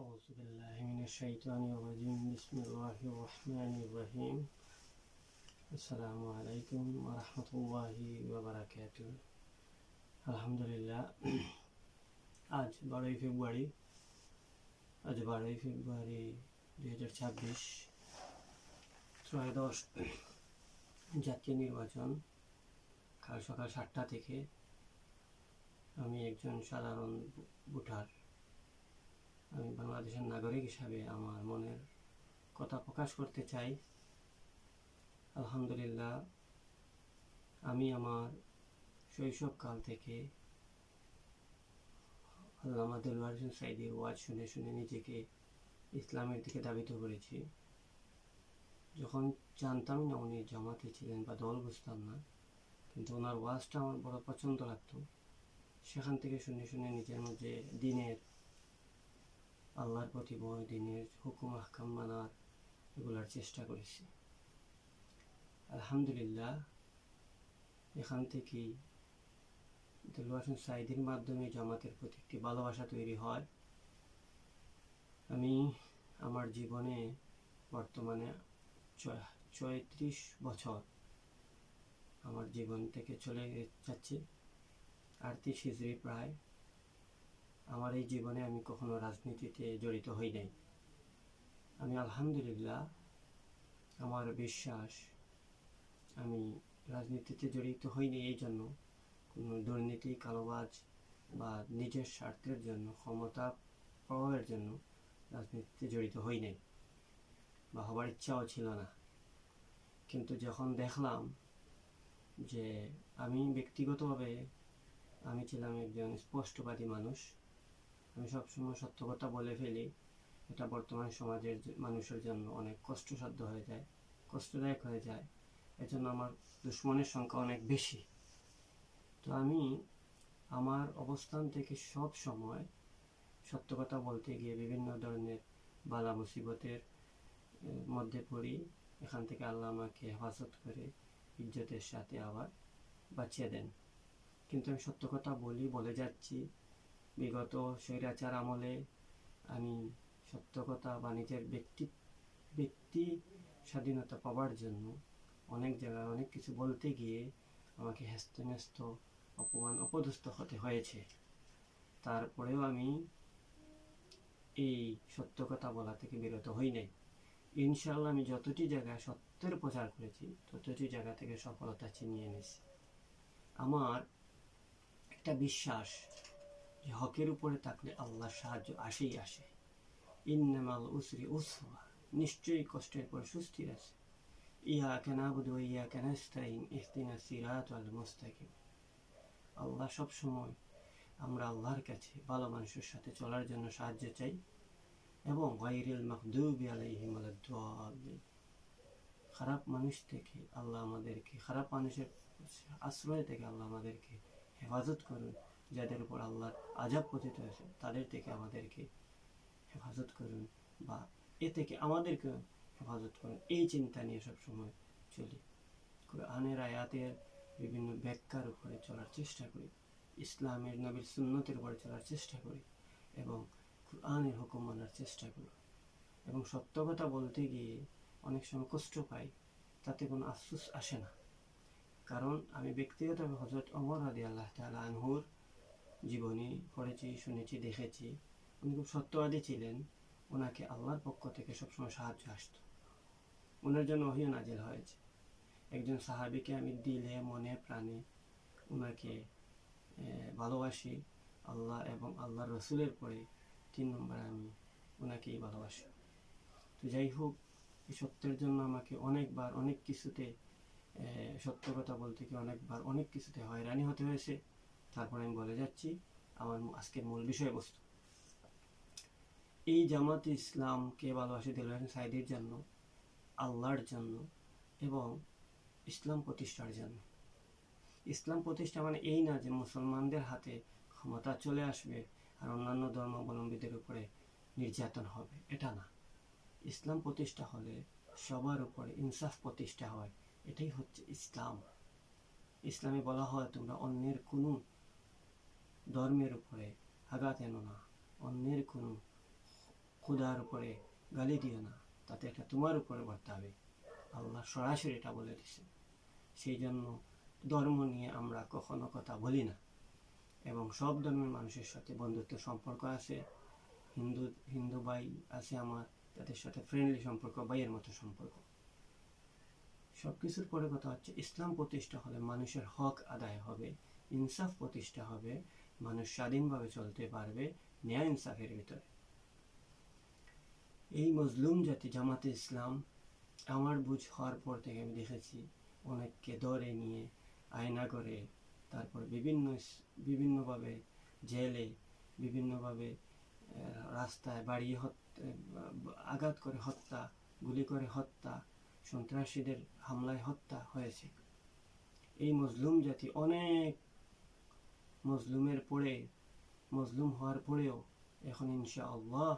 أعوذ بالله من الشيطان الرجيم بسم الله الرحمن الرحيم السلام عليكم ورحمة الله وبركاته আলহামদুলিল্লাহ আজ বারোই ফেব্রুয়ারি আজ বারোই ফেব্রুয়ারি দুই হাজার ছাব্বিশ ত্রয়োদশ জাতীয় নির্বাচন কাল সকাল সাতটা থেকে আমি একজন সাধারণ ভোটার আমি বাংলাদেশের নাগরিক হিসাবে আমার মনের কথা প্রকাশ করতে চাই। আলহামদুলিল্লাহ, আমি আমার শৈশবকাল থেকে আল্লামা দেলওয়ার হোসেন ওয়াজ শুনে শুনে নিজেকে ইসলামের দিকে দাবিত করেছি। যখন জানতাম না উনি জামাতে ছিলেন বা দল বুঝতাম না, কিন্তু ওনার ওয়াজটা আমার বড় পছন্দ লাগতো। সেখান থেকে শুনে শুনে নিজের মধ্যে দিনের আল্লাহর প্রতি ভয় দিনের হুকুম আহকাম মানার এগুলার চেষ্টা করেছি। আলহামদুলিল্লাহ, এখান থেকেই হোসেন সাইদের মাধ্যমে জামাতের প্রতি একটি ভালোবাসা তৈরি হয়। আমি আমার জীবনে বর্তমানে চৌত্রিশ বছর আমার জীবন থেকে চলে যাচ্ছে। আটত্রিশ হিজড়ি প্রায় আমার এই জীবনে আমি কখনো রাজনীতিতে জড়িত হই নাই। আমি আলহামদুলিল্লাহ, আমার বিশ্বাস, আমি রাজনীতিতে জড়িত হইনি এই জন্য। কোনো দুর্নীতি, কালোবাজ বা নিজের স্বার্থের জন্য, ক্ষমতা প্রভাবের জন্য রাজনীতিতে জড়িত হই নাই বা হবার ইচ্ছাও ছিল না। কিন্তু যখন দেখলাম যে আমি ব্যক্তিগতভাবে, আমি ছিলাম একজন স্পষ্টবাদী মানুষ আমি সবসময় সত্য কথা বলে ফেলি। এটা বর্তমান সমাজের মানুষের জন্য অনেক কষ্টসাধ্য হয়ে যায়, কষ্টদায়ক হয়ে যায়। এজন্য আমার দুশ্মনের সংখ্যা অনেক বেশি। তো আমি আমার অবস্থান থেকে সব সময় সত্য কথা বলতে গিয়ে বিভিন্ন ধরনের বালা মুসিবতের মধ্যে পড়ি। এখান থেকে আল্লাহ আমাকে হেফাজত করে ইজ্জতের সাথে আবার বাঁচিয়ে দেন। কিন্তু আমি সত্য কথা বলি, বলে যাচ্ছি। বিগত স্বৈরাচার আমলে আমি সত্য কথা বা নিজের ব্যক্তি ব্যক্তি স্বাধীনতা পাওয়ার জন্য অনেক জায়গায় অনেক কিছু বলতে গিয়ে আমাকে হেস্ত ন্যস্ত অপমান, অপদস্থ হতে হয়েছে। তারপরেও আমি এই সত্য কথা বলা থেকে বিরত হই নাই। ইনশাল্লাহ আমি যতটি জায়গায় সত্যের প্রচার করেছি, ততটি জায়গা থেকে সফলতা চিনিয়ে এনেছি। আমার একটা বিশ্বাস যে হকের উপরে থাকলে আল্লাহর সাহায্য আসেই আসে। ইন্নামাল উসরি উসফা নিশ্চয়ই কষ্টের পর সুস্থির আছে। ইহা কেন আবুদু ইয়া কেন স্তাইন ইহতিনা সিরাত আল মুস্তাকিম। আল্লাহ সবসময় আমরা আল্লাহর কাছে ভালো মানুষের সাথে চলার জন্য সাহায্য চাই এবং গাইরিল মাহদুবি আলাদ্দালিন খারাপ মানুষ থেকে আল্লাহ আমাদেরকে, খারাপ মানুষের আশ্রয় থেকে আল্লাহ আমাদেরকে হেফাজত করুন। যাদের উপর আল্লাহর আজাব পতিত হয়েছে তাদের থেকে আমাদেরকে হেফাজত করুন বা এ থেকে আমাদেরকে হেফাজত করুন। এই চিন্তা নিয়ে সবসময় চলি। আনের আয়াতের বিভিন্ন ব্যাখ্যার উপরে চলার চেষ্টা করি, ইসলামের নবীর সুন্নতের উপরে চলার চেষ্টা করি এবং কোরআনের হুকুম মানার চেষ্টা করি। এবং সত্য কথা বলতে গিয়ে অনেক সময় কষ্ট পাই, তাতে কোনো আফসুস আসে না। কারণ আমি ব্যক্তিগতভাবে হজরত অমর আদি আল্লাহ তালা আনহুর জীবনী পড়েছি, শুনেছি, দেখেছি। উনি খুব সত্যবাদী ছিলেন। ওনাকে আল্লাহর পক্ষ থেকে সবসময় সাহায্য আসত। ওনার জন্য অহিও নাজিল হয়েছে। একজন সাহাবিকে আমি দিলে, মনে, প্রাণে ওনাকে ভালোবাসি। আল্লাহ এবং আল্লাহ রসুলের পরে তিন নম্বরে আমি ওনাকেই ভালোবাসি। তো যাই হোক, এই সত্যের জন্য আমাকে অনেকবার অনেক কিছুতে সত্য কথা বলতে গিয়ে অনেকবার অনেক কিছুতে হয়রানি হতে হয়েছে। তারপরে আমি বলে যাচ্ছি আমার আজকের মূল বিষয়বস্তু। এই জামাত ইসলামকে ভালোবাসে দিল সাইদের জন্য, আল্লাহর জন্য এবং ইসলাম প্রতিষ্ঠার জন্য। ইসলাম প্রতিষ্ঠা মানে এই না যে মুসলমানদের হাতে ক্ষমতা চলে আসবে আর অন্যান্য ধর্মাবলম্বীদের উপরে নির্যাতন হবে। এটা না। ইসলাম প্রতিষ্ঠা হলে সবার উপরে ইনসাফ প্রতিষ্ঠা হয়। এটাই হচ্ছে ইসলাম। ইসলামে বলা হয় তোমরা অন্যের কোনো ধর্মের উপরে আঘাত এনো না, অন্যের কোনো খুদার উপরে গালি দিও না, তাতে এটা তোমার উপরে বর্তাবে আল্লাহ সরাসরি এটা বলে দিছে সেই জন্য ধর্ম নিয়ে আমরা কখনো কথা বলি না। এবং সব ধর্মের মানুষের সাথে বন্ধুত্ব সম্পর্ক আছে। হিন্দু হিন্দু ভাই আছে আমার, তাদের সাথে ফ্রেন্ডলি সম্পর্ক, ভাইয়ের মতো সম্পর্ক। সব কিছুর পরে কথা হচ্ছে, ইসলাম প্রতিষ্ঠা হলে মানুষের হক আদায় হবে, ইনসাফ প্রতিষ্ঠা হবে মানুষ স্বাধীনভাবে চলতে পারবে ন্যায় ইনসাফের ভিতরে। এই মজলুম জাতি, জামাতে ইসলাম, আমার বুঝ হওয়ার পর থেকে আমি দেখেছি, অনেককে ধরে নিয়ে, আয়না করে, তারপর বিভিন্ন বিভিন্নভাবে জেলে, বিভিন্নভাবে রাস্তায় বাড়িয়ে আঘাত করে হত্যা, গুলি করে হত্যা, সন্ত্রাসীদের হামলায় হত্যা হয়েছে। এই মজলুম জাতি অনেক মজলুমের পরে মজলুম হওয়ার পরেও এখন ইনশা আল্লাহ